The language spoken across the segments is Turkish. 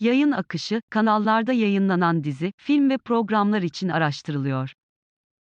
Yayın akışı, kanallarda yayınlanan dizi, film ve programlar için araştırılıyor.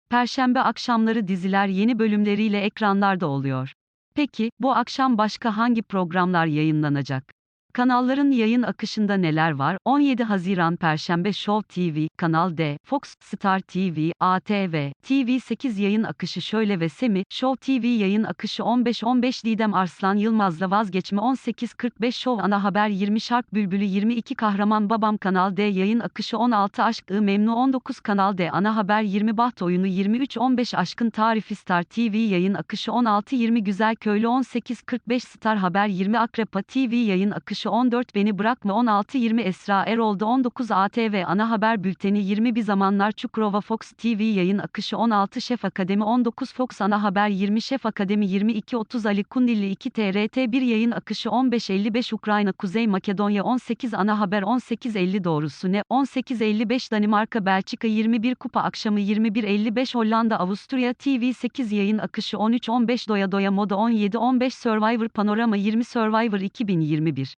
Perşembe akşamları diziler yeni bölümleriyle ekranlarda oluyor. Peki, bu akşam başka hangi programlar yayınlanacak? Kanalların yayın akışında neler var? 17 Haziran Perşembe Show TV, Kanal D, Fox, Star TV, ATV, TV8 yayın akışı şöyle ve Semi, Show TV yayın akışı 15-15 Didem Arslan Yılmaz'la vazgeçme 18-45 Show ana haber 20 Şark Bülbülü 22 Kahraman Babam Kanal D yayın akışı 16 Aşk I Memnu 19 Kanal D ana haber 20 Baht oyunu 23-15 Aşkın Tarifi Star TV yayın akışı 16-20 Güzel Köylü 18-45 Star Haber 20 Akrepa TV yayın akışı 14 Beni Bırakma. 16-20 Esra Erol'da 19 ATV Ana Haber Bülteni 20 Bir Zamanlar Çukurova Fox TV yayın akışı. 16 Şef Akademi. 19 Fox Ana Haber 20 Şef Akademi 22 30 Ali Kundilli 2 TRT 1 yayın akışı. 15 55 Ukrayna Kuzey Makedonya 18 Ana Haber 18 50 Doğrusu Ne? 18 55 Danimarka Belçika 21 Kupa Akşamı 21 55 Hollanda Avusturya TV 8 yayın akışı. 13 15 Doya Doya Moda 17 15 Survivor Panorama 20 Survivor 2021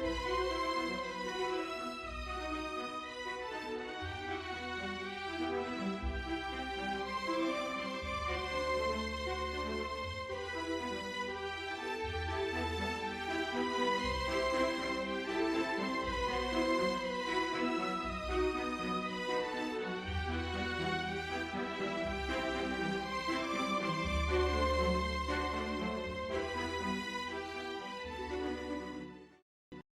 Música